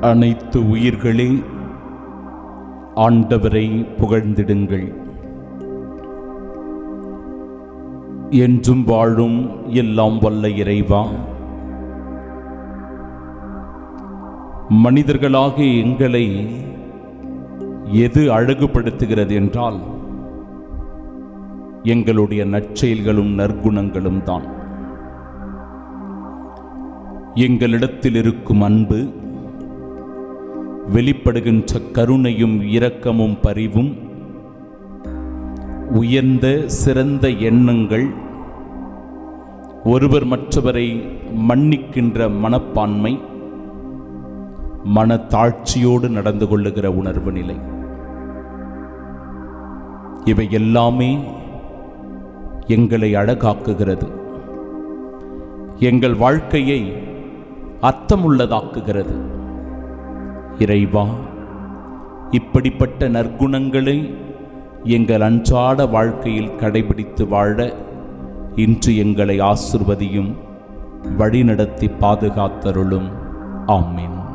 அனைத்து உயிர்களே ஆண்டவரை புகழ்ந்திடுங்கள். என்றும் வாழும் எல்லாம் வல்ல இறைவா. மனிதர்களாக எங்களை எது அழகுபடுத்துகிறது என்றால் எங்களுடைய நற்செயல்களும் நற்குணங்களும் தான். எங்களிடத்தில் இருக்கும் அன்பு வெளிப்படுகின்ற கருணையும் இரக்கமும் பரிவும். உயர்ந்த சிறந்த எண்ணங்கள். ஒருவர் மற்றவரை மன்னிக்கின்ற மனப்பான்மை. மனத்தாழ்ச்சியோடு நடந்து கொள்ளுகிற உணர்வு நிலை. இவை எல்லாமே எங்களை அழகாக்குகிறது. எங்கள் வாழ்க்கையை அர்த்தமுள்ளதாக்குகிறது. இறைவா இப்படிப்பட்ட நற்குணங்களை எங்கள் அன்றாட வாழ்க்கையில் கடைபிடித்து வாழ இன்று எங்களை ஆசிர்வதியும் வழிநடத்தி பாதுகாத்தருளும். ஆமீன்.